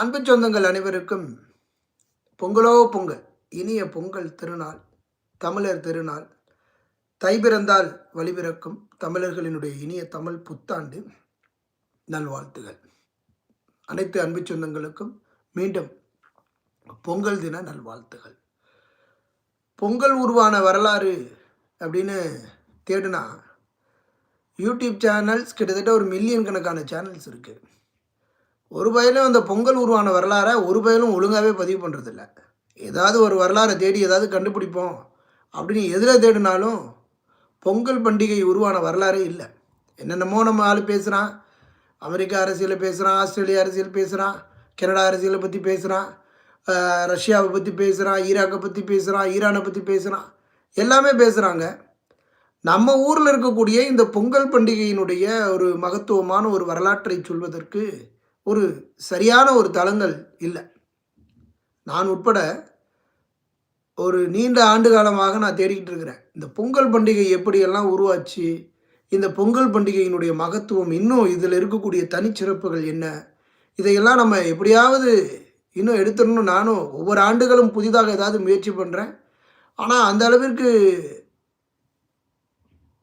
அன்பு சொந்தங்கள் அனைவருக்கும் பொங்கலோ பொங்கல் இனிய பொங்கல் திருநாள் தமிழர் திருநாள் தை பிறந்தால் வழிபிறக்கும் தமிழர்களினுடைய இனிய தமிழ் புத்தாண்டு நல்வாழ்த்துகள். அனைத்து அன்பு சொந்தங்களுக்கும் மீண்டும் பொங்கல் தின நல்வாழ்த்துகள். பொங்கல் உருவான வரலாறு அப்படின்னு தேடுனா யூடியூப் சேனல்ஸ் கிட்டத்தட்ட ஒரு மில்லியன் கணக்கான சேனல்ஸ் இருக்குது ஒரு பயலும் அந்த பொங்கல் உருவான வரலாறை ஒரு பயலும் ஒழுங்காகவே பதிவு பண்ணுறதில்ல ஏதாவது ஒரு வரலாறை தேடி ஏதாவது கண்டுபிடிப்போம். அப்படின்னு எதில் தேடினாலும் பொங்கல் பண்டிகை உருவான வரலாறே இல்லை. என்னென்னமோ நம்ம ஆள் பேசுகிறான் அமெரிக்கா அரசியலை பேசுகிறான் ஆஸ்திரேலியா அரசியல் பேசுகிறான் கனடா அரசியலை பற்றி பேசுகிறான் ரஷ்யாவை பற்றி பேசுகிறான் ஈராக்கை பற்றி பேசுகிறான் ஈரானை பற்றி பேசுகிறான் எல்லாமே பேசுகிறாங்க நம்ம ஊரில் இருக்கக்கூடிய இந்த பொங்கல் பண்டிகையினுடைய ஒரு மகத்துவமான ஒரு வரலாற்றை சொல்வதற்கு ஒரு சரியான ஒரு தளங்கள் இல்லை. நான் உட்பட ஒரு நீண்ட ஆண்டு காலமாக நான் தேடிக்கிட்டு இருக்கிறேன். இந்த பொங்கல் பண்டிகை எப்படியெல்லாம் உருவாச்சு இந்த பொங்கல் பண்டிகையினுடைய மகத்துவம் இன்னும் இதில் இருக்கக்கூடிய தனிச்சிறப்புகள் என்ன இதையெல்லாம் நம்ம எப்படியாவது இன்னும் எடுத்துடணும் நானும் ஒவ்வொரு ஆண்டுகளும் புதிதாக ஏதாவது முயற்சி பண்ணுறேன் ஆனால் அந்த அளவிற்கு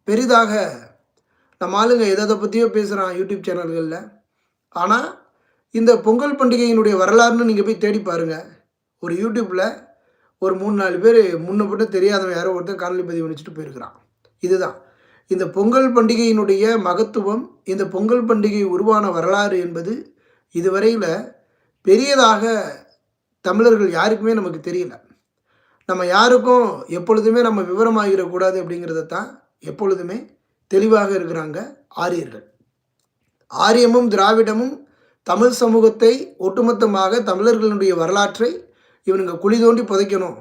பெரிதாக நம்ம ஆளுங்க எதை பற்றியோ பேசுகிறான் யூடியூப் சேனல்களில். ஆனால் இந்த பொங்கல் பண்டிகையினுடைய வரலாறுன்னு நீங்கள் போய் தேடி பாருங்கள் ஒரு யூடியூப்பில் ஒரு மூணு நாலு பேர் முன்னப்பட்டு தெரியாதவன் யாரோ ஒருத்தர் காணொலி பதிவு வச்சுட்டு போயிருக்கிறான். இதுதான். இந்த பொங்கல் பண்டிகையினுடைய மகத்துவம் இந்த பொங்கல் பண்டிகை உருவான வரலாறு என்பது இதுவரையில் பெரியதாக தமிழர்கள் யாருக்குமே நமக்கு தெரியல. நம்ம யாருக்கும் எப்பொழுதுமே நம்ம விவரமாகிடக்கூடாது அப்படிங்கிறத தான் எப்பொழுதுமே தெளிவாக இருக்கிறாங்க ஆரியர்கள். ஆரியமும் திராவிடமும் தமிழ் சமூகத்தை ஒட்டுமொத்தமாக தமிழர்களுடைய வரலாற்றை இவனுங்க குழி தோண்டி புதைக்கணும்.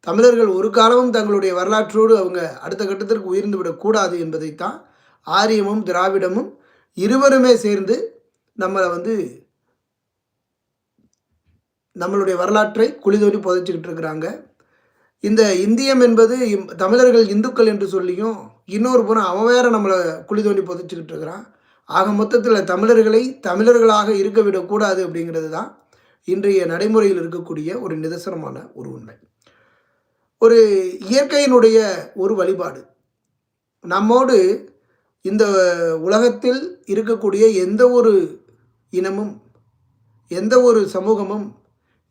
தமிழர்கள் ஒரு காலமும் தங்களுடைய வரலாற்றோடு அவங்க அடுத்த கட்டத்திற்கு உயர்ந்து விடக்கூடாது என்பதைத்தான் ஆரியமும் திராவிடமும் இருவருமே சேர்ந்து நம்மளை வந்து நம்மளுடைய வரலாற்றை குழி தோண்டி புதைச்சிக்கிட்டு இருக்கிறாங்க. இந்த இந்தியம் என்பது இம்- தமிழர்கள் இந்துக்கள் என்று சொல்லியும் இன்னொரு புறம் அவன் வேற நம்மளை குழி தோண்டி புதைச்சிக்கிட்டு இருக்கிறான். ஆக மொத்தத்தில் தமிழர்களை தமிழர்களாக இருக்க விடக்கூடாது அப்படிங்கிறது தான் இன்றைய நடைமுறையில் இருக்கக்கூடிய ஒரு நிதர்சனமான ஒரு உண்மை. ஒரு இயற்கையினுடைய ஒரு வழிபாடு. நம்மோடு இந்த உலகத்தில் இருக்கக்கூடிய எந்த ஒரு இனமும் எந்த ஒரு சமூகமும்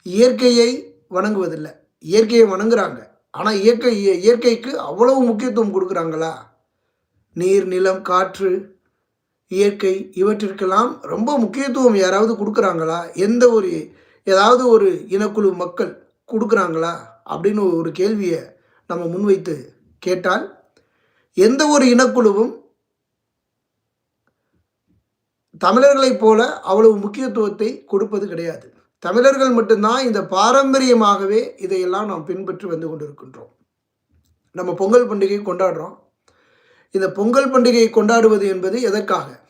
இயற்கையை வணங்குவதில்லை. இயற்கையை வணங்குறாங்க. ஆனால் இயற்கை இயற்கைக்கு அவ்வளவு முக்கியத்துவம் கொடுக்குறாங்களா? நீர் நிலம் காற்று இயற்கை இவற்றிற்கெல்லாம் ரொம்ப முக்கியத்துவம் யாராவது கொடுக்குறாங்களா? எந்த ஒரு ஏதாவது ஒரு இனக்குழு மக்கள் கொடுக்குறாங்களா? அப்படின்னு ஒரு கேள்வியை நம்ம முன்வைத்து கேட்டால் எந்த ஒரு இனக்குழுவும் தமிழர்களைப் போல அவ்வளவு முக்கியத்துவத்தை கொடுப்பது கிடையாது. தமிழர்கள் மட்டும்தான் இந்த பாரம்பரியமாகவே இதையெல்லாம் நாம் பின்பற்றி வந்து கொண்டிருக்கின்றோம். நம்ம பொங்கல் பண்டிகை கொண்டாடுறோம். இந்த பொங்கல் பண்டிகையை கொண்டாடுவது என்பது எதற்காக?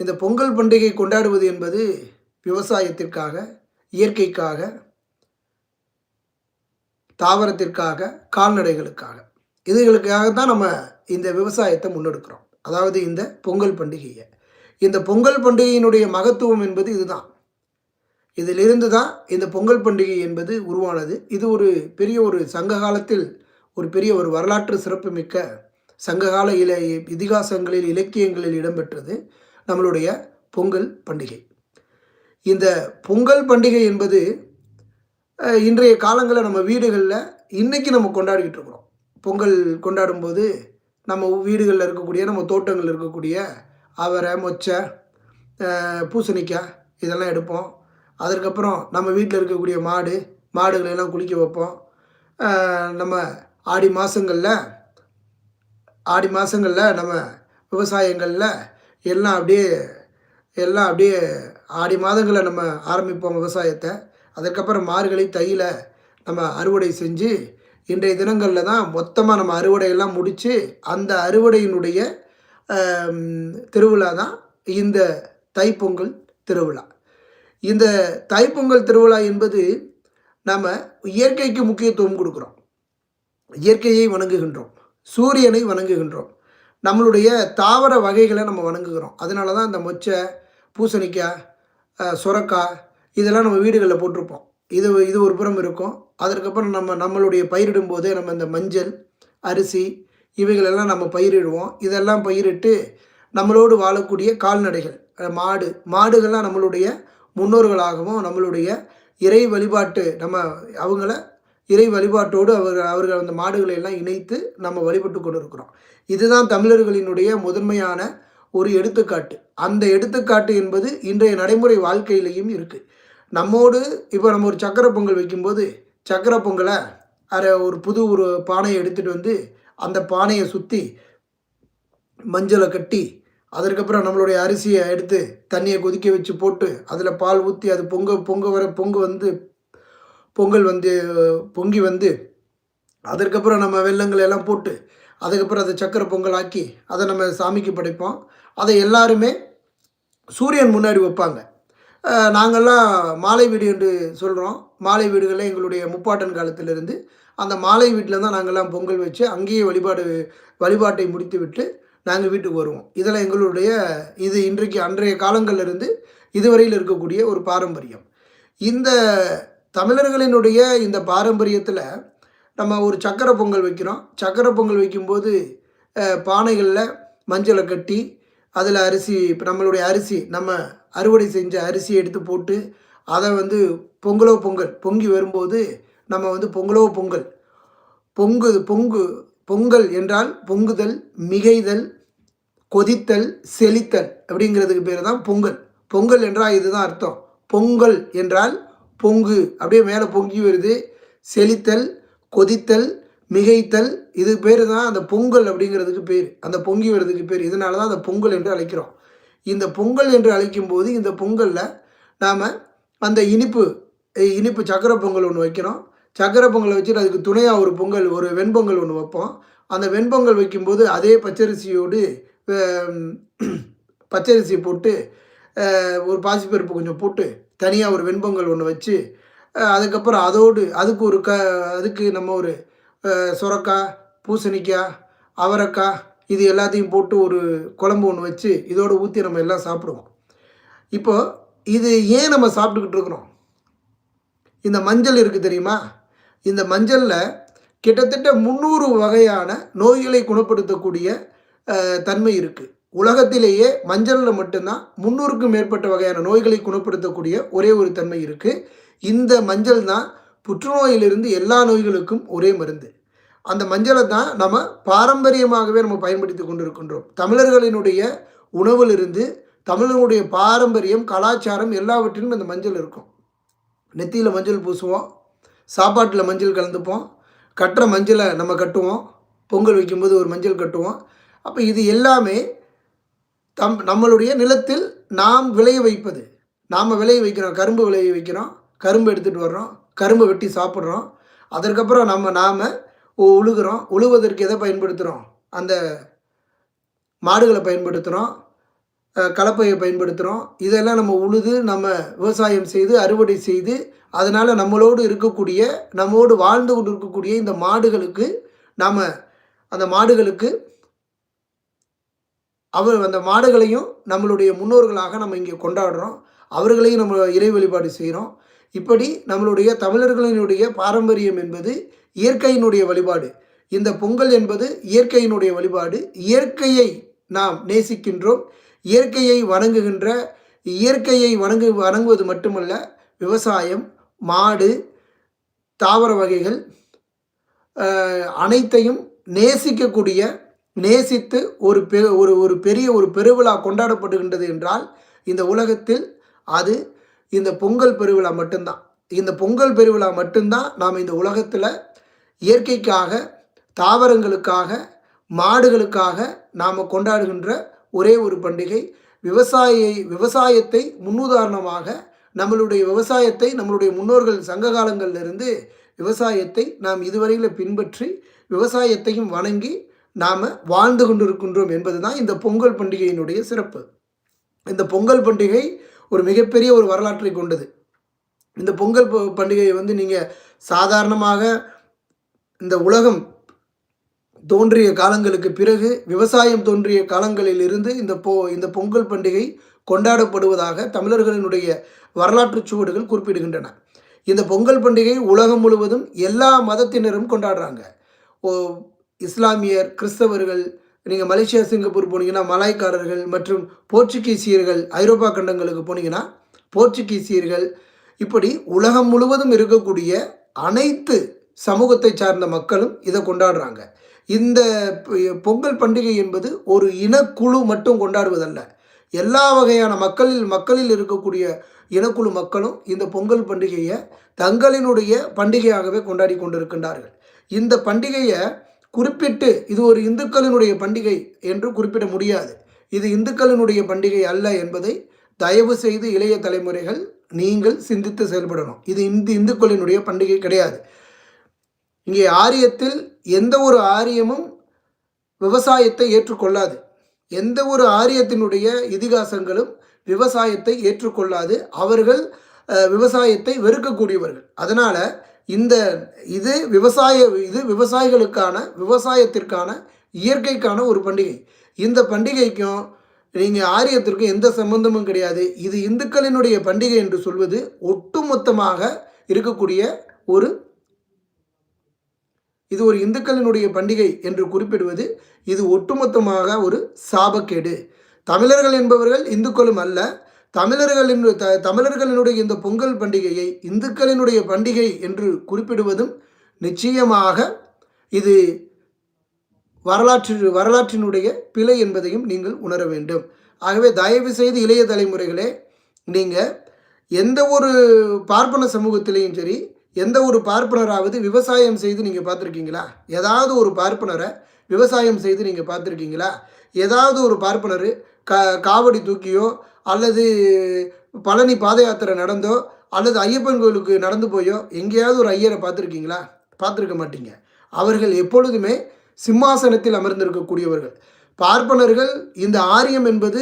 இந்த பொங்கல் பண்டிகை கொண்டாடுவது என்பது விவசாயத்திற்காக இயற்கைக்காக தாவரத்திற்காக கால்நடைகளுக்காக. இதுகளுக்காக தான் நம்ம இந்த விவசாயத்தை முன்னெடுக்கிறோம். அதாவது இந்த பொங்கல் பண்டிகையை. இந்த பொங்கல் பண்டிகையினுடைய மகத்துவம் என்பது இதுதான். இதிலிருந்து தான் இந்த பொங்கல் பண்டிகை என்பது உருவானது. இது ஒரு பெரிய ஒரு சங்க காலத்தில் ஒரு பெரிய ஒரு வரலாற்று சிறப்புமிக்க சங்ககால இல இதிகாசங்களில் இலக்கியங்களில் இடம்பெற்றது. நம்மளுடைய பொங்கல் பண்டிகை. இந்த பொங்கல் பண்டிகை என்பது இன்றைய காலங்களில் நம்ம வீடுகளில் இன்றைக்கி நம்ம கொண்டாடிக்கிட்டு இருக்கிறோம். பொங்கல் கொண்டாடும்போது நம்ம வீடுகளில் இருக்கக்கூடிய நம்ம தோட்டங்களில் இருக்கக்கூடிய அவரை மொச்சை பூசணிக்காய் இதெல்லாம் எடுப்போம். அதற்கப்புறம் நம்ம வீட்டில் இருக்கக்கூடிய மாடு மாடுகளை எல்லாம் குளிக்க வைப்போம். நம்ம ஆடி மாதங்களில் ஆடி மாதங்களில் நம்ம விவசாயங்களில் எல்லாம் அப்படியே எல்லாம் அப்படியே ஆடி மாதங்களை நம்ம ஆரம்பிப்போம் விவசாயத்தை. அதுக்கப்புறம் மார்கழி தையில் நம்ம அறுவடை செஞ்சு இன்றைய தினங்களில் தான் மொத்தமாக நம்ம அறுவடையெல்லாம் முடித்து அந்த அறுவடையினுடைய திருவிழா தான் இந்த தைப்பொங்கல் திருவிழா. இந்த தைப்பொங்கல் திருவிழா என்பது நம்ம இயற்கைக்கு முக்கியத்துவம் கொடுக்குறோம். இயற்கையை வணங்குகின்றோம். சூரியனை வணங்குகின்றோம். நம்மளுடைய தாவர வகைகளை நம்ம வணங்குகிறோம். அதனால தான் இந்த மொச்சை பூசணிக்காய் சுரக்காய் இதெல்லாம் நம்ம வீடுகளில் போட்டிருப்போம். இது இது ஒரு புறம் இருக்கும். அதற்கப்புறம் நம்ம நம்மளுடைய பயிரிடும் போது நம்ம இந்த மஞ்சள் அரிசி இவைகளெல்லாம் நம்ம பயிரிடுவோம். இதெல்லாம் பயிரிட்டு நம்மளோடு வாழக்கூடிய கால்நடைகள் மாடு மாடுகள்லாம் நம்மளுடைய முன்னோர்களாகவும் நம்மளுடைய இறை வழிபாட்டு நம்ம அவங்கள இறை வழிபாட்டோடு அவர் அவர்கள் அந்த மாடுகளை எல்லாம் இணைத்து நம்ம வழிபட்டு கொண்டு இருக்கிறோம் இதுதான் தமிழர்களினுடைய முதன்மையான ஒரு எடுத்துக்காட்டு. அந்த எடுத்துக்காட்டு என்பது இன்றைய நடைமுறை வாழ்க்கையிலையும் இருக்குது நம்மோடு இப்போ நம்ம ஒரு சக்கரை பொங்கல் வைக்கும்போது சக்கரை பொங்கலை அரை ஒரு புது ஒரு பானையை எடுத்துகிட்டு வந்து அந்த பானையை சுற்றி மஞ்சளை கட்டி அதற்கப்புறம் நம்மளுடைய அரிசியை எடுத்து தண்ணியை கொதிக்க வச்சு போட்டு அதில் பால் ஊற்றி அது பொங்க பொங்க வர பொங்க வந்து பொங்கல் வந்து பொங்கி வந்து அதற்கப்புறம் நம்ம வெள்ளங்களை எல்லாம் போட்டு அதுக்கப்புறம் அதை சக்கரை பொங்கல் ஆக்கி அதை நம்ம சாமிக்கு படைப்போம். அதை எல்லாருமே சூரியன் முன்னாடி வைப்பாங்க. நாங்கள்லாம் மாலை வீடு என்று சொல்கிறோம் மாலை வீடுகளில் எங்களுடைய முப்பாட்டன் காலத்திலிருந்து அந்த மாலை வீட்டில் தான் நாங்கள்லாம் பொங்கல் வச்சு அங்கேயே வழிபாடு வழிபாட்டை முடித்து விட்டு நாங்கள் வீட்டுக்கு வருவோம். இதெல்லாம் எங்களுடைய இது இன்றைக்கு அன்றைய காலங்களிலிருந்து இதுவரையில் இருக்கக்கூடிய ஒரு பாரம்பரியம். இந்த தமிழர்களினுடைய இந்த பாரம்பரியத்தில் நம்ம ஒரு சக்கரை பொங்கல் வைக்கிறோம். சக்கரை பொங்கல் வைக்கும்போது பானைகளில் மஞ்சளை கட்டி அதில் அரிசி இப்போ நம்மளுடைய அரிசி நம்ம அறுவடை செஞ்ச அரிசியை எடுத்து போட்டு அதை வந்து பொங்கலோ பொங்கல் பொங்கி வரும்போது நம்ம வந்து பொங்கலோ பொங்கல் பொங்கு பொங்கு பொங்கல் என்றால் பொங்குதல் மிகைதல் கொதித்தல் செழித்தல் அப்படிங்கிறதுக்கு பேர் தான் பொங்கல். பொங்கல் என்றால் இதுதான் அர்த்தம். பொங்கல் என்றால் பொங்கு. அப்படியே மேலே பொங்கி வருது. செழித்தல் கொதித்தல் மிகைத்தல். இது பேர் தான் அந்த பொங்கல் அப்படிங்கிறதுக்கு பேர். அந்த பொங்கி வர்றதுக்கு பேர். இதனால தான் அந்த பொங்கல் என்று அழைக்கிறோம். இந்த பொங்கல் என்று அழைக்கும்போது இந்த பொங்கலில் நாம் அந்த இனிப்பு இனிப்பு சக்கரை பொங்கல் ஒன்று வைக்கிறோம். சக்கரை பொங்கலை வச்சுட்டு அதுக்கு துணையாக ஒரு பொங்கல் ஒரு வெண்பொங்கல் ஒன்று வைப்போம். அந்த வெண்பொங்கல் வைக்கும்போது அதே பச்சரிசியோடு பச்சரிசியை பச்சரிசி போட்டு ஒரு பாசிப்பருப்பு கொஞ்சம் போட்டு தனியாக ஒரு வெண்பொங்கல் ஒன்று வச்சு அதுக்கப்புறம் அதோடு அதுக்கு ஒரு க அதுக்கு நம்ம ஒரு சுரக்காய் பூசணிக்காய் அவரைக்காய் இது எல்லாத்தையும் போட்டு ஒரு குழம்பு ஒன்று வச்சு இதோடு ஊற்றி நம்ம எல்லாம் சாப்பிடுவோம். இப்போ இது ஏன் நம்ம சாப்பிட்டுக்கிட்டு இருக்கிறோம்? இந்த மஞ்சள் இருக்குது தெரியுமா? இந்த மஞ்சளில் கிட்டத்தட்ட முந்நூறு வகையான நோய்களை குணப்படுத்தக்கூடிய தன்மை இருக்குது உலகத்திலேயே மஞ்சளில் மட்டும்தான் முந்நூறுக்கும் மேற்பட்ட வகையான நோய்களை குணப்படுத்தக்கூடிய ஒரே ஒரு தன்மை இருக்குது இந்த மஞ்சள் தான் புற்றுநோயிலிருந்து எல்லா நோய்களுக்கும் ஒரே மருந்து. அந்த மஞ்சளை தான் நம்ம பாரம்பரியமாகவே நம்ம பயன்படுத்தி கொண்டு இருக்கின்றோம் தமிழர்களினுடைய உணவிலிருந்து தமிழர்களுடைய பாரம்பரியம் கலாச்சாரம் எல்லாவற்றிலும் இந்த மஞ்சள் இருக்கும். நெத்தியில் மஞ்சள் பூசுவோம் சாப்பாட்டில் மஞ்சள் கலந்துப்போம் கட்டுற மஞ்சளை நம்ம கட்டுவோம் பொங்கல் வைக்கும்போது ஒரு மஞ்சள் கட்டுவோம். அப்போ இது எல்லாமே தம் நம்மளுடைய நிலத்தில் நாம் விளைய வைப்பது. நாம் விளைய வைக்கிறோம் கரும்பு விளைய வைக்கிறோம் கரும்பு எடுத்துகிட்டு வர்றோம் கரும்பை வெட்டி சாப்பிட்றோம். அதற்கப்புறம் நம்ம நாம் உழுகிறோம். உழுவதற்கு எதை பயன்படுத்துகிறோம் அந்த மாடுகளை பயன்படுத்துகிறோம் கலப்பையை பயன்படுத்துகிறோம் இதெல்லாம் நம்ம உழுது நம்ம விவசாயம் செய்து அறுவடை செய்து அதனால் நம்மளோடு இருக்கக்கூடிய நம்மோடு வாழ்ந்து கொண்டு இருக்கக்கூடிய இந்த மாடுகளுக்கு நாம் அந்த மாடுகளுக்கு அவர் அந்த மாடுகளையும் நம்மளுடைய முன்னோர்களாக நம்ம இங்கே கொண்டாடுறோம். அவர்களையும் நம்ம இறை வழிபாடு செய்கிறோம். இப்படி நம்மளுடைய தமிழர்களினுடைய பாரம்பரியம் என்பது இயற்கையினுடைய வழிபாடு. இந்த பொங்கல் என்பது இயற்கையினுடைய வழிபாடு. இயற்கையை நாம் நேசிக்கின்றோம். இயற்கையை வணங்குகின்ற இயற்கையை வணங்கு வணங்குவது மட்டுமல்ல விவசாயம் மாடு தாவர வகைகள் அனைத்தையும் நேசிக்கக்கூடிய நேசித்து ஒரு பெ ஒரு ஒரு பெரிய ஒரு பெருவிழா கொண்டாடப்படுகின்றது என்றால் இந்த உலகத்தில் அது இந்த பொங்கல் பெருவிழா மட்டும்தான். இந்த பொங்கல் பெருவிழா மட்டும்தான் நாம் இந்த உலகத்தில் இயற்கைக்காக தாவரங்களுக்காக மாடுகளுக்காக நாம் கொண்டாடுகின்ற ஒரே ஒரு பண்டிகை. விவசாயியை விவசாயத்தை முன்னுதாரணமாக நம்மளுடைய விவசாயத்தை நம்மளுடைய முன்னோர்கள் சங்க காலங்களிலிருந்து விவசாயத்தை நாம் இதுவரையில் பின்பற்றி விவசாயத்தையும் வணங்கி நாம் வாழ்ந்து கொண்டிருக்கின்றோம் என்பது தான் இந்த பொங்கல் பண்டிகையினுடைய சிறப்பு. இந்த பொங்கல் பண்டிகை ஒரு மிகப்பெரிய ஒரு வரலாற்றை கொண்டது. இந்த பொங்கல் பண்டிகையை வந்து நீங்கள் சாதாரணமாக இந்த உலகம் தோன்றிய காலங்களுக்கு பிறகு விவசாயம் தோன்றிய காலங்களில் இருந்து இந்த பொ இந்த பொங்கல் பண்டிகை கொண்டாடப்படுவதாக தமிழர்களினுடைய வரலாற்று சுவடுகள் குறிப்பிடுகின்றன. இந்த பொங்கல் பண்டிகை உலகம் முழுவதும் எல்லா மதத்தினரும் கொண்டாடுறாங்க. ஓ இஸ்லாமியர் கிறிஸ்தவர்கள் நீங்கள் மலேசியா சிங்கப்பூர் போனீங்கன்னா மலாய்க்காரர்கள் மற்றும் போர்ச்சுகீசியர்கள் ஐரோப்பா கண்டங்களுக்கு போனீங்கன்னா போர்ச்சுகீசியர்கள் இப்படி உலகம் முழுவதும் இருக்கக்கூடிய அனைத்து சமூகத்தை சார்ந்த மக்களும் இதை கொண்டாடுறாங்க. இந்த பொங்கல் பண்டிகை என்பது ஒரு இனக்குழு மட்டும் கொண்டாடுவதல்ல. எல்லா வகையான மக்களில் மக்களில் இருக்கக்கூடிய இனக்குழு மக்களும் இந்த பொங்கல் பண்டிகையை தங்களினுடைய பண்டிகையாகவே கொண்டாடி கொண்டிருக்கின்றார்கள். இந்த பண்டிகையை குறிப்பிட்டு இது ஒரு இந்துக்களினுடைய பண்டிகை என்று குறிப்பிட முடியாது. இது இந்துக்களினுடைய பண்டிகை அல்ல என்பதை தயவு செய்து இளைய தலைமுறைகள் நீங்கள் சிந்தித்து செயல்படணும். இது இந்து இந்துக்களினுடைய பண்டிகை கிடையாது. இங்கே ஆரியத்தில் எந்த ஒரு ஆரியமும் விவசாயத்தை ஏற்றுக்கொள்ளாது. எந்த ஒரு ஆரியத்தினுடைய இதிகாசங்களும் விவசாயத்தை ஏற்றுக்கொள்ளாது. அவர்கள் விவசாயத்தை வெறுக்கக்கூடியவர்கள். அதனால் இந்த இது விவசாய இது விவசாயிகளுக்கான விவசாயத்திற்கான இயற்கைக்கான ஒரு பண்டிகை. இந்த பண்டிகைக்கும் நீங்கள் ஆரியத்திற்கும் எந்த சம்பந்தமும் கிடையாது. இது இந்துக்களினுடைய பண்டிகை என்று சொல்வது ஒட்டுமொத்தமாக இருக்கக்கூடிய ஒரு இது ஒரு இந்துக்களினுடைய பண்டிகை என்று குறிப்பிடுவது இது ஒட்டுமொத்தமாக ஒரு சாபக்கேடு. தமிழர்கள் என்பவர்கள் இந்துக்களும் அல்ல. தமிழர்களின் த தமிழர்களினுடைய இந்த பொங்கல் பண்டிகையை இந்துக்களினுடைய பண்டிகை என்று குறிப்பிடுவதும் நிச்சயமாக இது வரலாற்று வரலாற்றினுடைய பிழை என்பதையும் நீங்கள் உணர வேண்டும். ஆகவே தயவு செய்து இளைய தலைமுறைகளே நீங்கள் எந்த ஒரு பார்ப்பன சமூகத்திலையும் சரி எந்த ஒரு பார்ப்பனராவது விவசாயம் செய்து நீங்கள் பார்த்துருக்கீங்களா? ஏதாவது ஒரு பார்ப்பனரை விவசாயம் செய்து நீங்கள் பார்த்துருக்கீங்களா? ஏதாவது ஒரு பார்ப்பனர் க காவடி தூக்கியோ அல்லது பழனி பாத யாத்திரை நடந்தோ அல்லது ஐயப்பன் கோயிலுக்கு நடந்து போயோ எங்கேயாவது ஒரு ஐயரை பார்த்துருக்கீங்களா? பார்த்துருக்க மாட்டீங்க. அவர்கள் எப்பொழுதுமே சிம்மாசனத்தில் அமர்ந்திருக்கக்கூடியவர்கள். பார்ப்பனர்கள் இந்த ஆரியம் என்பது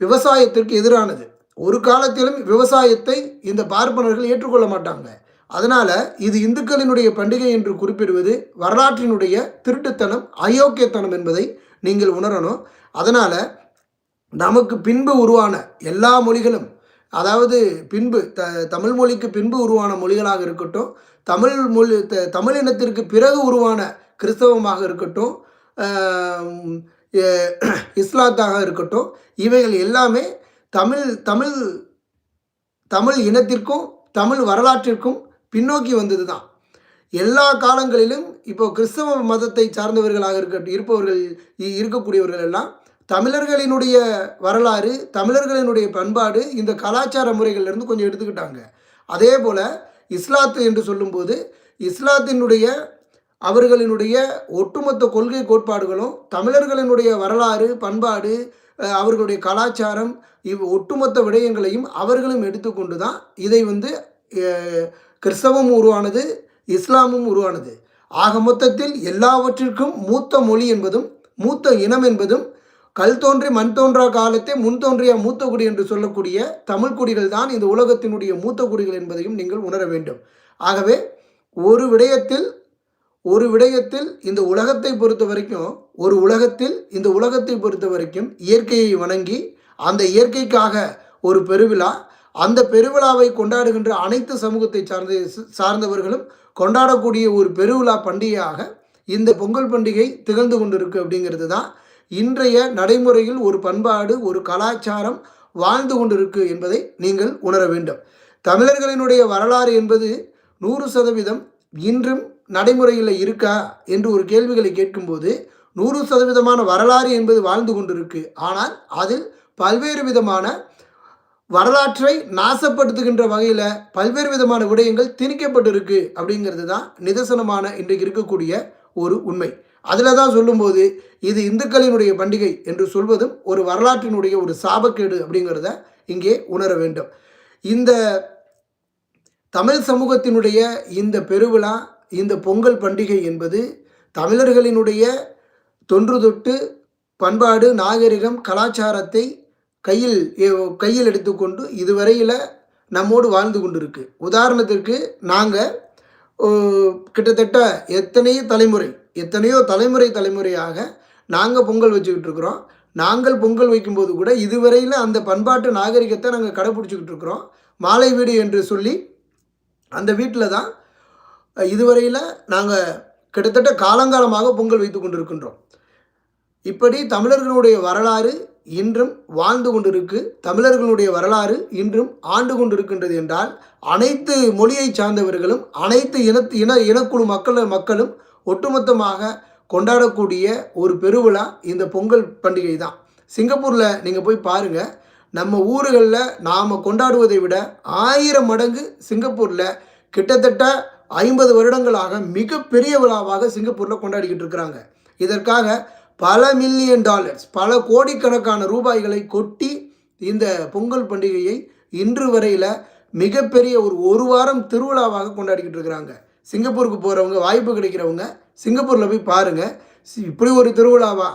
விவசாயத்திற்கு எதிரானது. ஒரு காலத்திலும் விவசாயத்தை இந்த பார்ப்பனர்கள் ஏற்றுக்கொள்ள மாட்டாங்க. அதனால் இது இந்துக்களினுடைய பண்டிகை என்று குறிப்பிடுவது வரலாற்றினுடைய திருட்டுத்தனம் அயோக்கியத்தனம் என்பதை நீங்கள் உணரணும். அதனால் நமக்கு பின்பு உருவான எல்லா மொழிகளும் அதாவது பின்பு த தமிழ் மொழிக்கு பின்பு உருவான மொழிகளாக இருக்கட்டும் தமிழ் மொழி த தமிழ் இனத்திற்கு பிறகு உருவான கிறிஸ்தவமாக இருக்கட்டும் இஸ்லாத்தாக இருக்கட்டும் இவைகள் எல்லாமே தமிழ் தமிழ் தமிழ் இனத்திற்கும் தமிழ் வரலாற்றிற்கும் பின்னோக்கி வந்தது தான் எல்லா காலங்களிலும் இப்போ கிறிஸ்தவ மதத்தை சார்ந்தவர்களாக இருக்க இருப்பவர்கள் இ- இருக்கக்கூடியவர்கள் எல்லாம் தமிழர்களினுடைய வரலாறு தமிழர்களினுடைய பண்பாடு இந்த கலாச்சார முறைகள்லேருந்து கொஞ்சம் எடுத்துக்கிட்டாங்க. அதே போல் இஸ்லாத்து என்று சொல்லும்போது இஸ்லாத்தினுடைய அவர்களினுடைய ஒட்டுமொத்த கொள்கை கோட்பாடுகளும் தமிழர்களினுடைய வரலாறு பண்பாடு அவர்களுடைய கலாச்சாரம் இவ் ஒட்டுமொத்த விடயங்களையும் அவர்களும் எடுத்துக்கொண்டு தான் இதை வந்து கிறிஸ்தவம் உருவானது இஸ்லாமும் உருவானது. ஆக மொத்தத்தில் எல்லாவற்றிற்கும் மூத்த மொழி என்பதும் மூத்த இனம் என்பதும் கல் தோன்றி மண் தோன்றா காலத்தே முன் தோன்றிய மூத்த குடி என்று சொல்லக்கூடிய தமிழ் குடிகள் தான் இந்த உலகத்தினுடைய மூத்த குடிகள் என்பதையும் நீங்கள் உணர வேண்டும். ஆகவே ஒரு விடயத்தில் ஒரு விடயத்தில் இந்த உலகத்தை பொறுத்த வரைக்கும் ஒரு உலகத்தில் இந்த உலகத்தை பொறுத்த வரைக்கும் இயற்கையை வணங்கி அந்த இயற்கைக்காக ஒரு பெருவிழா அந்த பெருவிழாவை கொண்டாடுகின்ற அனைத்து சமூகத்தை சார்ந்த சார்ந்தவர்களும் கொண்டாடக்கூடிய ஒரு பெருவிழா பண்டிகையாக இந்த பொங்கல் பண்டிகை திகழ்ந்து கொண்டிருக்கு அப்படிங்கிறது தான் இன்றைய நடைமுறையில் ஒரு பண்பாடு ஒரு கலாச்சாரம் வாழ்ந்து கொண்டிருக்கு என்பதை நீங்கள் உணர வேண்டும். தமிழர்களினுடைய வரலாறு என்பது நூறு சதவீதம் இன்றும் நடைமுறையில் இருக்கா என்று ஒரு கேள்விகளை கேட்கும்போது நூறு சதவீதமான வரலாறு என்பது வாழ்ந்து கொண்டிருக்கு. ஆனால் அதில் பல்வேறு விதமான வரலாற்றை நாசப்படுத்துகின்ற வகையில் பல்வேறு விதமான விடயங்கள் திணிக்கப்பட்டிருக்கு அப்படிங்கிறது தான் நிதர்சனமான இன்றைக்கு இருக்கக்கூடிய ஒரு உண்மை. அதில் தான் சொல்லும்போது இது இந்துக்களினுடைய பண்டிகை என்று சொல்வதும் ஒரு வரலாற்றினுடைய ஒரு சாபக்கேடு அப்படிங்கிறத இங்கே உணர வேண்டும். இந்த தமிழ் சமூகத்தினுடைய இந்த பெருவிழா இந்த பொங்கல் பண்டிகை என்பது தமிழர்களினுடைய தொன்று தொட்டு பண்பாடு நாகரிகம் கலாச்சாரத்தை கையில் கையில் எடுத்துக்கொண்டு இதுவரையில் நம்மோடு வாழ்ந்து கொண்டிருக்கு. உதாரணத்திற்கு நாங்கள் கிட்டத்தட்ட எத்தனையோ தலைமுறை எத்தனையோ தலைமுறை தலைமுறையாக நாங்கள் பொங்கல் வச்சுக்கிட்டு இருக்கிறோம். நாங்கள் பொங்கல் வைக்கும்போது கூட இதுவரையில் அந்த பண்பாட்டு நாகரிகத்தை நாங்கள் கடைப்பிடிச்சிக்கிட்டு இருக்கிறோம். மாலை வீடு என்று சொல்லி அந்த வீட்டில் தான் இதுவரையில் நாங்கள் கிட்டத்தட்ட காலங்காலமாக பொங்கல் வைத்து கொண்டிருக்கின்றோம். இப்படி தமிழர்களுடைய வரலாறு இன்றும் வாழ்ந்து கொண்டிருக்கு. தமிழர்களுடைய வரலாறு இன்றும் ஆண்டு கொண்டிருக்கின்றது என்றால் அனைத்து மொழியை சார்ந்தவர்களும் அனைத்து இனத்து இன இனக்குழு மக்கள் மக்களும் ஒட்டுமொத்தமாக கொண்டாடக்கூடிய ஒரு பெருவிழா இந்த பொங்கல் பண்டிகை தான். சிங்கப்பூரில் நீங்கள் போய் பாருங்கள் நம்ம ஊர்களில் நாம் கொண்டாடுவதை விட ஆயிரம் மடங்கு சிங்கப்பூரில் கிட்டத்தட்ட ஐம்பது வருடங்களாக மிகப்பெரிய விழாவாக சிங்கப்பூரில் கொண்டாடிக்கிட்டு இருக்கிறாங்க. இதற்காக பல மில்லியன் டாலர்ஸ் பல கோடிக்கணக்கான ரூபாய்களை கொட்டி இந்த பொங்கல் பண்டிகையை இன்று வரையில் மிகப்பெரிய ஒரு ஒரு வாரம் திருவிழாவாக கொண்டாடிக்கிட்டு இருக்கிறாங்க. சிங்கப்பூருக்கு போகிறவங்க வாய்ப்பு கிடைக்கிறவங்க சிங்கப்பூரில் போய் பாருங்கள் இப்படி ஒரு திருவிழாவா?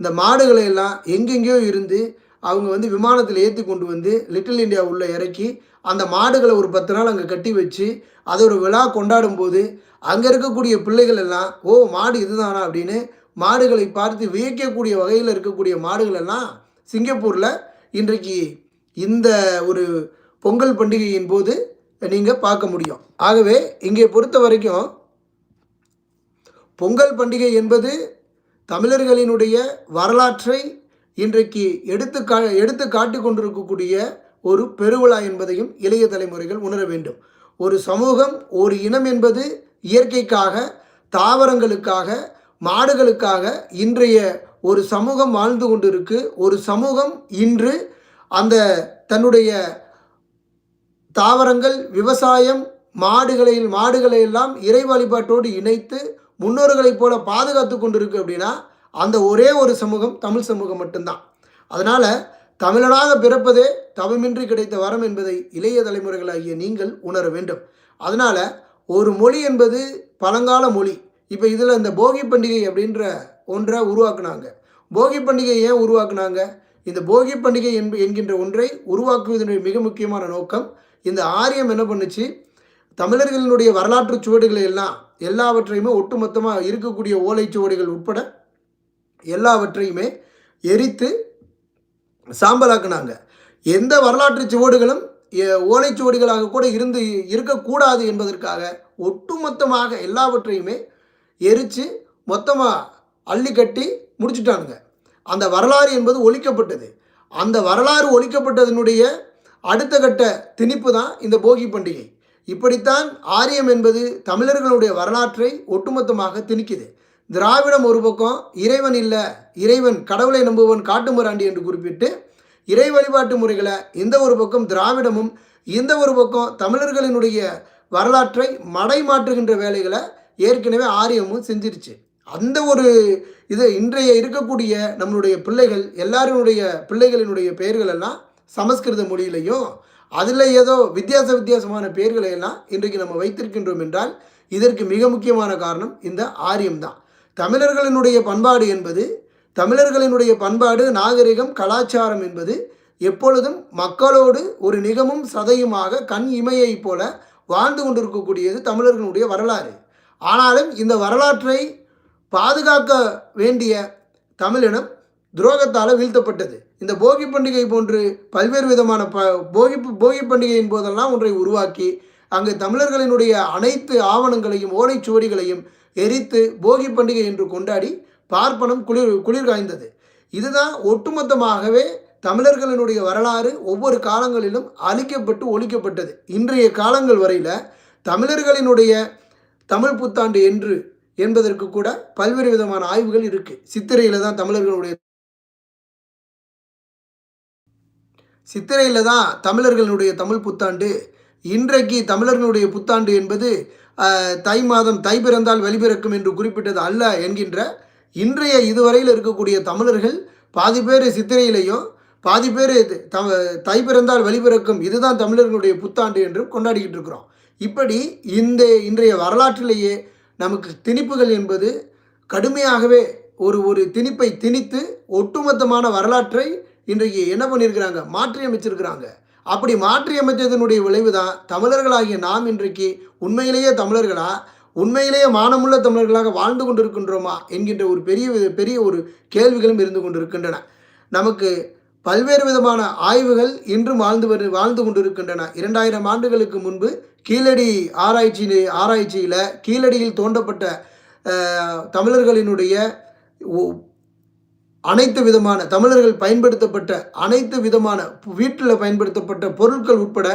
இந்த மாடுகளை எல்லாம் எங்கெங்கேயோ இருந்து அவங்க வந்து விமானத்தில் ஏற்றி கொண்டு வந்து லிட்டில் இந்தியா உள்ளே இறக்கி அந்த மாடுகளை ஒரு பத்து நாள் அங்கே கட்டி வச்சு அதை ஒரு விழா கொண்டாடும் போது அங்கே இருக்கக்கூடிய பிள்ளைகள் எல்லாம் ஓ மாடு இதுதானா? அப்படின்னு மாடுகளை பார்த்து வியக்கக்கூடிய வகையில் இருக்கக்கூடிய மாடுகள் எல்லாம் சிங்கப்பூரில் இன்றைக்கு இந்த ஒரு பொங்கல் பண்டிகையின் போது நீங்கள் பார்க்க முடியும். ஆகவே இங்கே பொறுத்த வரைக்கும் பொங்கல் பண்டிகை என்பது தமிழர்களினுடைய வரலாற்றை இன்றைக்கு எடுத்து கா எடுத்து காட்டி கொண்டிருக்கக்கூடிய ஒரு பெருவிழா என்பதையும் இளைய தலைமுறைகள் உணர வேண்டும். ஒரு சமூகம் ஒரு இனம் என்பது இயற்கைக்காக தாவரங்களுக்காக மாடுகளுக்காக இன்றைய ஒரு சமூகம் வாழ்ந்து கொண்டிருக்கு. ஒரு சமூகம் இன்று அந்த தன்னுடைய தாவரங்கள் விவசாயம் மாடுகளை மாடுகளை எல்லாம் இறை வழிபாட்டோடு இணைத்து முன்னோர்களைப் போல பாதுகாத்து கொண்டிருக்கு அப்படின்னா அந்த ஒரே ஒரு சமூகம் தமிழ் சமூகம் மட்டும்தான். அதனால் தமிழனாக பிறப்பதே தவமின்றி கிடைத்த வரம் என்பதை இளைய தலைமுறைகளாகிய நீங்கள் உணர வேண்டும். அதனால் ஒரு மொழி என்பது பழங்கால மொழி. இப்போ இதில் இந்த போகி பண்டிகை அப்படின்ற ஒன்றை உருவாக்குனாங்க. போகி பண்டிகை ஏன் உருவாக்குனாங்க? இந்த போகி பண்டிகை என்கின்ற ஒன்றை உருவாக்குவதனுடைய மிக முக்கியமான நோக்கம் இந்த ஆரியம் என்ன பண்ணுச்சு? தமிழர்களினுடைய வரலாற்று சுவடுகளை எல்லாம் எல்லாவற்றையுமே ஒட்டுமொத்தமாக இருக்கக்கூடிய ஓலைச்சுவடிகள் உட்பட எல்லாவற்றையுமே எரித்து சாம்பலாக்குனாங்க. எந்த வரலாற்று சுவடுகளும் ஓலைச்சுவடிகளாக கூட இருந்து இருக்கக்கூடாது என்பதற்காக ஒட்டுமொத்தமாக எல்லாவற்றையுமே எரித்து மொத்தமாக அள்ளி கட்டி முடிச்சுட்டானுங்க. அந்த வரலாறு என்பது ஒழிக்கப்பட்டது. அந்த வரலாறு ஒழிக்கப்பட்டதனுடைய அடுத்த கட்ட திணிப்பு தான் இந்த போகி பண்டிகை. இப்படித்தான் ஆரியம் என்பது தமிழர்களுடைய வரலாற்றை ஒட்டுமொத்தமாக திணிக்குது. திராவிடம் ஒரு பக்கம் இறைவன் இல்லை இறைவன் கடவுளை நம்புவன் காட்டுமிராண்டி என்று குறிப்பிட்டு இறை வழிபாட்டு முறைகளை இந்த ஒரு பக்கம் திராவிடமும் இந்த ஒரு பக்கம் தமிழர்களினுடைய வரலாற்றை மடை மாற்றுகின்ற வேலைகளை ஏற்கனவே ஆரியமும் செஞ்சிருச்சு. அந்த ஒரு இது இன்றைய இருக்கக்கூடிய நம்மளுடைய பிள்ளைகள் எல்லாருடைய பிள்ளைகளினுடைய பெயர்கள் எல்லாம் சமஸ்கிருத மொழியிலையும் அதில் ஏதோ வித்தியாச வித்தியாசமான பெயர்களை எல்லாம் இன்றைக்கு நம்ம வைத்திருக்கின்றோம் என்றால் இதற்கு மிக முக்கியமான காரணம் இந்த ஆரியம் தான். தமிழர்களினுடைய பண்பாடு என்பது தமிழர்களினுடைய பண்பாடு நாகரிகம் கலாச்சாரம் என்பது எப்பொழுதும் மக்களோடு ஒரு நிகமும் சதையுமாக கண் இமையைப் போல வாழ்ந்து கொண்டிருக்கக்கூடியது தமிழர்களுடைய வரலாறு. ஆனாலும் இந்த வரலாற்றை பாதுகாக்க வேண்டிய தமிழினம் துரோகத்தால் வீழ்த்தப்பட்டது. இந்த போகி பண்டிகை போன்று பல்வேறு விதமான ப போகி போகி பண்டிகையின் போதெல்லாம் ஒன்றை உருவாக்கி அங்கு தமிழர்களினுடைய அனைத்து ஆவணங்களையும் ஓலைச்சுவடிகளையும் எரித்து போகி பண்டிகை என்று கொண்டாடி பார்ப்பனம் குளிர் குளிர் காய்ந்தது. இதுதான் ஒட்டுமொத்தமாகவே தமிழர்களினுடைய வரலாறு ஒவ்வொரு காலங்களிலும் அழிக்கப்பட்டு ஒழிக்கப்பட்டது. இன்றைய காலங்கள் வரையில் தமிழர்களினுடைய தமிழ் புத்தாண்டு என்று என்பதற்கு கூட பல்வேறு விதமான ஆய்வுகள் இருக்குது சித்திரையில் தான் தமிழர்களுடைய சித்திரையில் தான் தமிழர்களுடைய தமிழ் புத்தாண்டு. இன்றைக்கு தமிழர்களுடைய புத்தாண்டு என்பது தை மாதம் தை பிறந்தால் வெளிபிறக்கும் என்று குறிப்பிட்டது அல்ல என்கின்ற இன்றைய இதுவரையில் இருக்கக்கூடிய தமிழர்கள் பாதி பேர் சித்திரையிலையும் பாதி பேர் த தை பிறந்தால் வெளிபிறக்கும் இதுதான் தமிழர்களுடைய புத்தாண்டு என்றும் கொண்டாடிக்கிட்டு இருக்கிறோம். இப்படி இந்த இன்றைய வரலாற்றிலேயே நமக்கு திணிப்புகள் என்பது கடுமையாகவே ஒரு ஒரு திணிப்பை திணித்து ஒட்டுமொத்தமான வரலாற்றை இன்றைக்கு என்ன பண்ணியிருக்கிறாங்க? மாற்றி அமைச்சிருக்கிறாங்க அப்படி மாற்றி அமைச்சதனுடைய விளைவு தான் தமிழர்களாகிய நாம் இன்றைக்கு உண்மையிலேயே தமிழர்களா? உண்மையிலேயே மானமுள்ள தமிழர்களாக வாழ்ந்து கொண்டிருக்கின்றோமா? என்கின்ற ஒரு பெரிய பெரிய ஒரு கேள்விகளும் இருந்து கொண்டிருக்கின்றன. நமக்கு பல்வேறு விதமான ஆய்வுகள் இன்றும் வாழ்ந்து வரு வாழ்ந்து கொண்டிருக்கின்றன. இரண்டாயிரம் ஆண்டுகளுக்கு முன்பு கீழடி ஆராய்ச்சி ஆராய்ச்சியில் கீழடியில் தோண்டப்பட்ட தமிழர்களினுடைய ஒ- அனைத்து விதமான தமிழர்கள் பயன்படுத்தப்பட்ட அனைத்து விதமான வீட்டில் பயன்படுத்தப்பட்ட பொருட்கள் உட்பட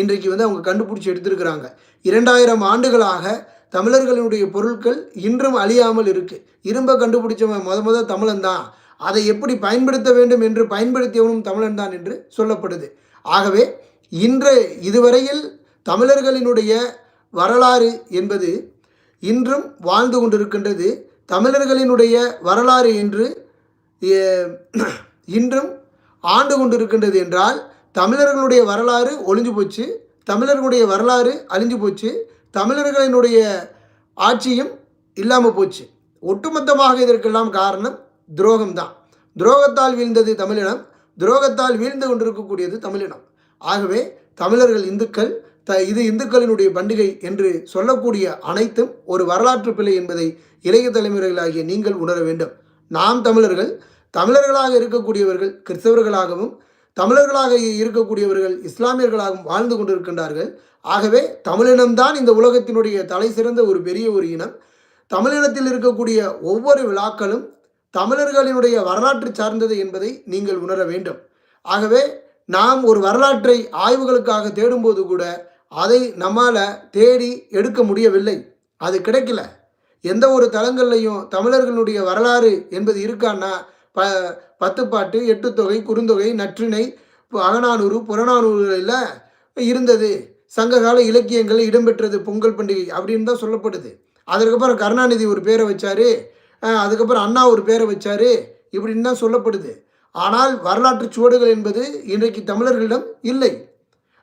இன்றைக்கு வந்து அவங்க கண்டுபிடிச்சி எடுத்திருக்கிறாங்க. இரண்டாயிரம் ஆண்டுகளாக தமிழர்களுடைய பொருட்கள் இன்றும் அழியாமல் இருக்குது இரும்பை கண்டுபிடிச்சவன் முத முத தமிழன் தான். அதை எப்படி பயன்படுத்த வேண்டும் என்று பயன்படுத்தியவனும் தமிழன் தான் என்று சொல்லப்படுது. ஆகவே இன்று இதுவரையில் தமிழர்களினுடைய வரலாறு என்பது இன்றும் வாழ்ந்து கொண்டிருக்கின்றது. தமிழர்களினுடைய வரலாறு என்று இன்றும் ஆண்டு கொண்டிருக்கின்றது என்றால் தமிழர்களுடைய வரலாறு ஒளிஞ்சு போச்சு தமிழர்களுடைய வரலாறு அழிஞ்சு போச்சு தமிழர்களினுடைய ஆட்சியும் இல்லாமல் போச்சு. ஒட்டுமொத்தமாக இதற்கெல்லாம் காரணம் துரோகம்தான். துரோகத்தால் வீழ்ந்தது தமிழினம் துரோகத்தால் வீழ்ந்து கொண்டிருக்கக்கூடியது தமிழினம். ஆகவே தமிழர்கள் இந்துக்கள் த இது இந்துக்களினுடைய பண்டிகை என்று சொல்லக்கூடிய அனைத்தும் ஒரு வரலாற்று பிழை என்பதை இளைய தலைமுறைகளாகிய நீங்கள் உணர வேண்டும். நாம் தமிழர்கள் தமிழர்களாக இருக்கக்கூடியவர்கள் கிறிஸ்தவர்களாகவும் தமிழர்களாக இருக்கக்கூடியவர்கள் இஸ்லாமியர்களாகவும் வாழ்ந்து கொண்டிருக்கின்றார்கள். ஆகவே தமிழினம்தான் இந்த உலகத்தினுடைய தலை சிறந்த ஒரு பெரிய ஒரு இனம். தமிழினத்தில் இருக்கக்கூடிய ஒவ்வொரு விழாக்களும் தமிழர்களினுடைய வரலாற்று சார்ந்தது என்பதை நீங்கள் உணர வேண்டும். ஆகவே நாம் ஒரு வரலாற்றை ஆய்வுகளுக்காக தேடும்போது கூட அதை நம்மால் தேடி எடுக்க முடியவில்லை. அது கிடைக்கல. எந்த ஒரு தளங்கள்லையும் தமிழர்களுடைய வரலாறு என்பது இருக்கான்னா ப பத்துப்பாட்டு எட்டுத்தொகை குறுந்தொகை நற்றிணை அகநானூறு புறநானூறுகளில் இருந்தது. சங்ககால இலக்கியங்கள் இடம்பெற்றது பொங்கல் பண்டிகை அப்படின்னு தான் சொல்லப்படுது. அதுக்கப்புறம் கருணாநிதி ஒரு பேரை வச்சார். அதுக்கப்புறம் அண்ணா ஒரு பேரை வச்சார். இப்படின்னு தான் சொல்லப்படுது. ஆனால் வரலாற்று சுவடுகள் என்பது இன்றைக்கு தமிழர்களிடம் இல்லை.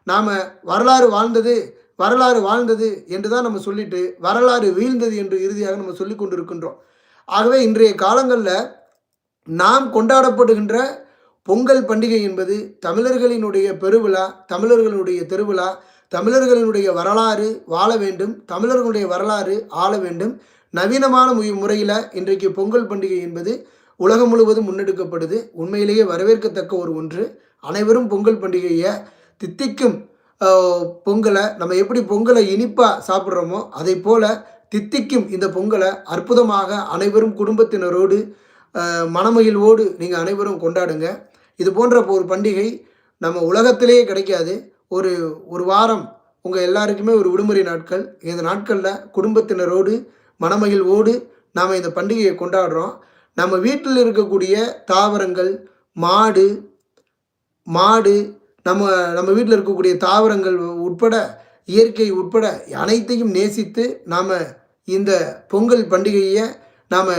நாம் வரலாறு வாழ்ந்தது வரலாறு வாழ்ந்தது என்று தான் நம்ம சொல்லிட்டு வரலாறு வீழ்ந்தது என்று இறுதியாக நம்ம சொல்லி கொண்டிருக்கின்றோம். ஆகவே இன்றைய காலங்களில் நாம் கொண்டாடப்படுகின்ற பொங்கல் பண்டிகை என்பது தமிழர்களினுடைய பெருவிழா தமிழர்களுடைய திருவிழா தமிழர்களினுடைய வரலாறு வாழ வேண்டும் தமிழர்களுடைய வரலாறு ஆள வேண்டும். நவீனமான மு- முறையில் இன்றைக்கு பொங்கல் பண்டிகை என்பது உலகம் முழுவதும் முன்னெடுக்கப்படுது. உண்மையிலேயே வரவேற்கத்தக்க ஒரு ஒன்று. அனைவரும் பொங்கல் பண்டிகையை தித்திக்கும் பொங்கலை நம்ம எப்படி பொங்கலை இனிப்பாக சாப்பிட்றோமோ அதை போல தித்திக்கும் இந்த பொங்கலை அற்புதமாக அனைவரும் குடும்பத்தினரோடு மனமகிழ்வோடு நீங்கள் அனைவரும் கொண்டாடுங்க. இது போன்ற ஒரு பண்டிகை நம்ம உலகத்திலேயே கிடைக்காது. ஒரு ஒரு வாரம் உங்கள் எல்லாருக்குமே ஒரு விடுமுறை நாட்கள். இந்த நாட்களில் குடும்பத்தினரோடு மனமகிழ்வோடு நாம் இந்த பண்டிகையை கொண்டாடுறோம். நம்ம வீட்டில் இருக்கக்கூடிய தாவரங்கள் மாடு மாடு நம்ம நம்ம வீட்டில் இருக்கக்கூடிய தாவரங்கள் உட்பட இயற்கை உட்பட அனைத்தையும் நேசித்து நாம் இந்த பொங்கல் பண்டிகையை நாம்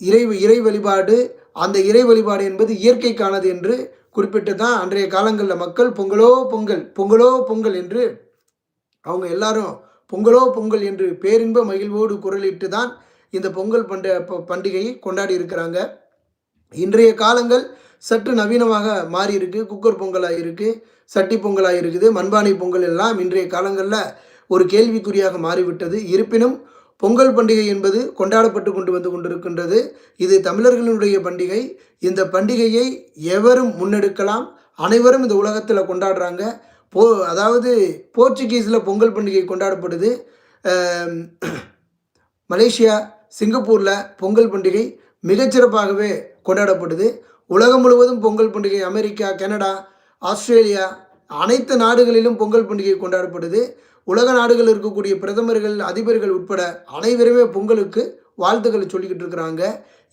இறை இறை வழிபாடு அந்த இறை வழிபாடு என்பது இயற்கைக்கானது என்று குறிப்பிட்டு தான் அன்றைய காலங்களில் மக்கள் பொங்கலோ பொங்கல் பொங்கலோ பொங்கல் என்று அவங்க எல்லாரும் பொங்கலோ பொங்கல் என்று பேரின்ப மகிழ்வோடு குரலிட்டு தான் இந்த பொங்கல் பண்ட பண்டிகையை கொண்டாடி இருக்கிறாங்க. இன்றைய காலங்கள் சற்று நவீனமாக மாறி இருக்கு குக்கர் பொங்கலாக இருக்கு சட்டி பொங்கலாக இருக்குது மண்பானை பொங்கல் எல்லாம் இன்றைய காலங்களில் ஒரு கேள்விக்குறியாக மாறிவிட்டது. இருப்பினும் பொங்கல் பண்டிகை என்பது கொண்டாடப்பட்டு கொண்டு வந்து கொண்டிருக்கின்றது. இது தமிழர்களினுடைய பண்டிகை. இந்த பண்டிகையை எவரும் முன்னெடுக்கலாம். அனைவரும் இந்த உலகத்தில் கொண்டாடுறாங்க. போ அதாவது போர்ச்சுகீஸில் பொங்கல் பண்டிகை கொண்டாடப்படுது. மலேசியா சிங்கப்பூரில் பொங்கல் பண்டிகை மிகச்சிறப்பாகவே கொண்டாடப்படுது. உலகம் முழுவதும் பொங்கல் பண்டிகை அமெரிக்கா கனடா ஆஸ்திரேலியா அனைத்து நாடுகளிலும் பொங்கல் பண்டிகை கொண்டாடப்படுது. உலக நாடுகளில் இருக்கக்கூடிய பிரதமர்கள் அதிபர்கள் உட்பட அனைவருமே பொங்கலுக்கு வாழ்த்துக்களை சொல்லிக்கிட்டு இருக்கிறாங்க.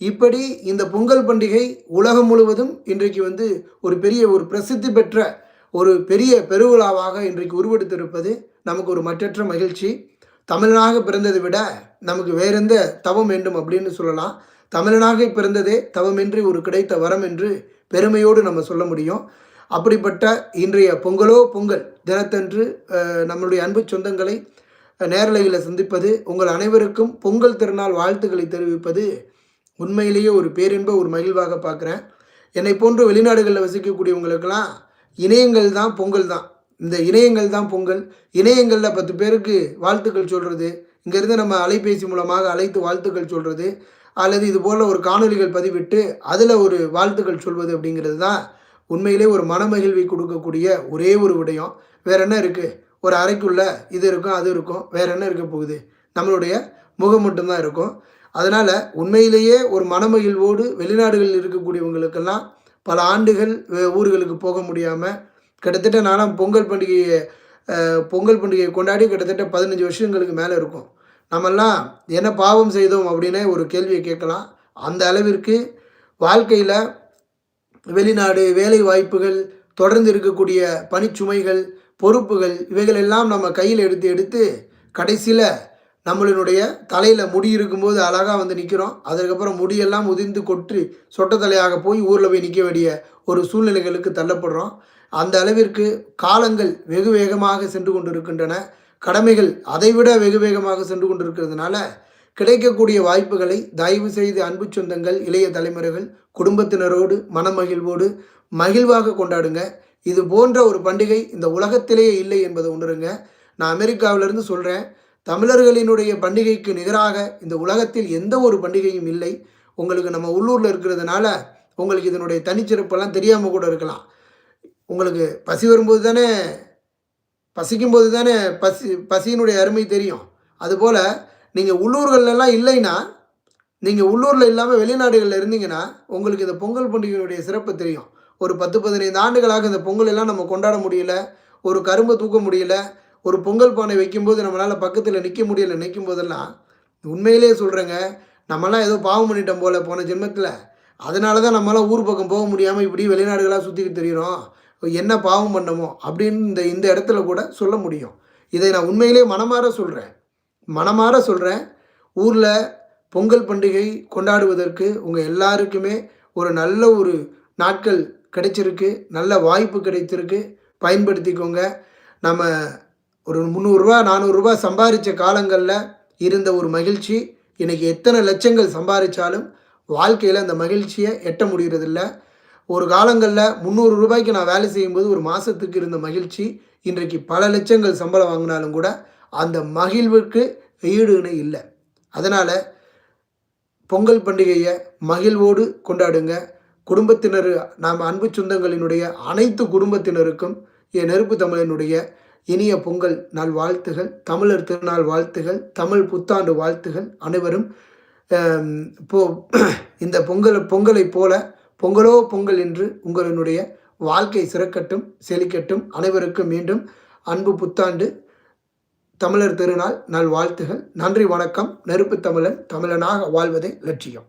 இப்படி இந்த பொங்கல் பண்டிகை உலகம் முழுவதும் இன்றைக்கு வந்து ஒரு பெரிய ஒரு பிரசித்தி பெற்ற ஒரு பெரிய பெருவிழாவாக இன்றைக்கு உருவெடுத்திருப்பது நமக்கு ஒரு மற்றற்ற மகிழ்ச்சி. தமிழனாக பிறந்ததை விட நமக்கு வேறெந்த தவம் வேண்டும் அப்படின்னு சொல்லலாம். தமிழனாக பிறந்ததே தவமின்றி ஒரு கிடைத்த வரம் என்று பெருமையோடு நம்ம சொல்ல முடியும். அப்படிப்பட்ட இன்றைய பொங்கலோ பொங்கல் தினத்தன்று நம்மளுடைய அன்பு சொந்தங்களை நேரலையில் சந்திப்பது உங்கள் அனைவருக்கும் பொங்கல் திருநாள் வாழ்த்துக்களை தெரிவிப்பது உண்மையிலேயே ஒரு பேரின்ப ஒரு மகிழ்வாக பார்க்குறேன். என்னை போன்று வெளிநாடுகளில் வசிக்கக்கூடியவங்களுக்கெல்லாம் இணையங்கள் தான் பொங்கல் தான். இந்த இணையங்கள் தான் பொங்கல். இணையங்களில் பத்து பேருக்கு வாழ்த்துக்கள் சொல்கிறது இங்கேருந்து நம்ம அலைபேசி மூலமாக அழைத்து வாழ்த்துக்கள் சொல்கிறது அல்லது இது போல் ஒரு காணொலிகள் பதிவிட்டு அதில் ஒரு வாழ்த்துக்கள் சொல்வது அப்படிங்கிறது தான் உண்மையிலே ஒரு மனமகிழ்வை கொடுக்கக்கூடிய ஒரே ஒரு விடயம். வேற என்ன இருக்குது ஒரு அறைக்குள்ள இது இருக்கும் அது இருக்கும். வேற என்ன இருக்க போகுது? நம்மளுடைய முகம் மட்டும்தான் இருக்கும். அதனால் உண்மையிலேயே ஒரு மனமகிழ்வோடு வெளிநாடுகளில் இருக்கக்கூடியவங்களுக்கெல்லாம் பல ஆண்டுகள் ஊர்களுக்கு போக முடியாமல் கிட்டத்தட்ட நானும் பொங்கல் பண்டிகையை பொங்கல் பண்டிகையை கொண்டாடி கிட்டத்தட்ட பதினஞ்சு வருஷங்களுக்கு மேலே இருக்கும். நம்மெல்லாம் என்ன பாவம் செய்தோம் அப்படின்னு ஒரு கேள்வியை கேட்கலாம். அந்த அளவிற்கு வாழ்க்கையில் வெளிநாடு வேலை வாய்ப்புகள் தொடர்ந்து இருக்கக்கூடிய பணிச்சுமைகள் பொறுப்புகள் இவைகள் எல்லாம் நம்ம கையில் எடுத்து எடுத்து கடைசியில் நம்மளினுடைய தலையில் முடி இருக்கும்போது அழகாக வந்து நிற்கிறோம் அதுக்கப்புறம் முடியெல்லாம் உதிர்ந்து கொற்று சொட்ட தலையாக போய் ஊரில் போய் நிற்க வேண்டிய ஒரு சூழ்நிலைகளுக்கு தள்ளப்படுறோம். அந்த அளவிற்கு காலங்கள் வெகு வேகமாக சென்று கொண்டிருக்கின்றன. கடமைகள் அதைவிட வெகு வேகமாக சென்று கொண்டிருக்கிறதுனால கிடைக்கக்கூடிய வாய்ப்புகளை தயவு செய்து அன்பு சொந்தங்கள் இளைய தலைமுறைகள் குடும்பத்தினரோடு மனமகிழ்வோடு மகிழ்வாக கொண்டாடுங்க. இது போன்ற ஒரு பண்டிகை இந்த உலகத்திலேயே இல்லை என்பதை உணருங்க. நான் அமெரிக்காவிலிருந்து சொல்கிறேன் தமிழர்களினுடைய பண்டிகைக்கு நிகராக இந்த உலகத்தில் எந்த ஒரு பண்டிகையும் இல்லை. உங்களுக்கு நம்ம உள்ளூரில் இருக்கிறதுனால உங்களுக்கு இதனுடைய தனிச்சிறப்பெல்லாம் தெரியாமல் கூட இருக்கலாம். உங்களுக்கு பசி வரும்போது தானே பசிக்கும்போது தானே பசி பசியினுடைய அருமை தெரியும். அதுபோல் நீங்கள் உள்ளூர்களெல்லாம் இல்லைன்னா நீங்கள் உள்ளூரில் இல்லாமல் வெளிநாடுகளில் இருந்தீங்கன்னா உங்களுக்கு இந்த பொங்கல் பண்டிகையினுடைய சிறப்பு தெரியும். ஒரு பத்து பதினைந்து ஆண்டுகளாக இந்த பொங்கல் எல்லாம் நம்ம கொண்டாட முடியல ஒரு கரும்பை தூக்க முடியல ஒரு பொங்கல் பானை வைக்கும்போது நம்மளால் பக்கத்தில் நிற்க முடியல நிற்கும் போதெல்லாம் உண்மையிலேயே சொல்கிறேங்க நம்மலாம் ஏதோ பாவம் பண்ணிட்டோம் போல போன ஜென்மத்தில். அதனால தான் நம்மளாம் ஊர் பக்கம் போக முடியாமல் இப்படி வெளிநாடுகளாக சுற்றிக்கிட்டு தெரிகிறோம் என்ன பாவம் பண்ணமோ அப்படின்னு இந்த இந்த இடத்துல கூட சொல்ல முடியும். இதை நான் உண்மையிலே மனமாற சொல்கிறேன் மனமாற சொல்கிறேன் ஊரில் பொங்கல் பண்டிகை கொண்டாடுவதற்கு உங்கள் எல்லாருக்குமே ஒரு நல்ல ஒரு நாட்கள் கிடைச்சிருக்கு. நல்ல வாய்ப்பு கிடைத்திருக்கு. பயன்படுத்திக்கோங்க. நம்ம ஒரு முந்நூறுரூவா நானூறுரூவா சம்பாதிச்ச காலங்களில் இருந்த ஒரு மகிழ்ச்சி. இன்றைக்கி எத்தனை லட்சங்கள் சம்பாதிச்சாலும் வாழ்க்கையில் அந்த மகிழ்ச்சியை எட்ட முடிகிறதில்ல ஒரு காலங்களில் முந்நூறு ரூபாய்க்கு நான் வேலை செய்யும்போது ஒரு மாதத்துக்கு இருந்த மகிழ்ச்சி. இன்றைக்கு பல லட்சங்கள் சம்பளம் வாங்கினாலும் கூட அந்த மகிழ்வுக்கு ஈடு இணை இல்லை. அதனால் பொங்கல் பண்டிகையை மகிழ்வோடு கொண்டாடுங்க. குடும்பத்தினர் நாம் அன்பு சொந்தங்களினுடைய அனைத்து குடும்பத்தினருக்கும் என் நெருப்பு தமிழனுடைய இனிய பொங்கல் நாள் வாழ்த்துகள் தமிழர் திருநாள் வாழ்த்துகள் தமிழ் புத்தாண்டு வாழ்த்துகள் அனைவரும் போ இந்த பொங்கல் பொங்கலைப் போல பொங்கலோ பொங்கல் என்று உங்களினுடைய வாழ்க்கை சிறக்கட்டும் செழிக்கட்டும் அனைவருக்கும் மீண்டும் அன்பு புத்தாண்டு தமிழர் திருநாள் நல் வாழ்த்துகள் நன்றி வணக்கம். நெருப்பு தமிழன் தமிழனாக வாழ்வதே லட்சியம்.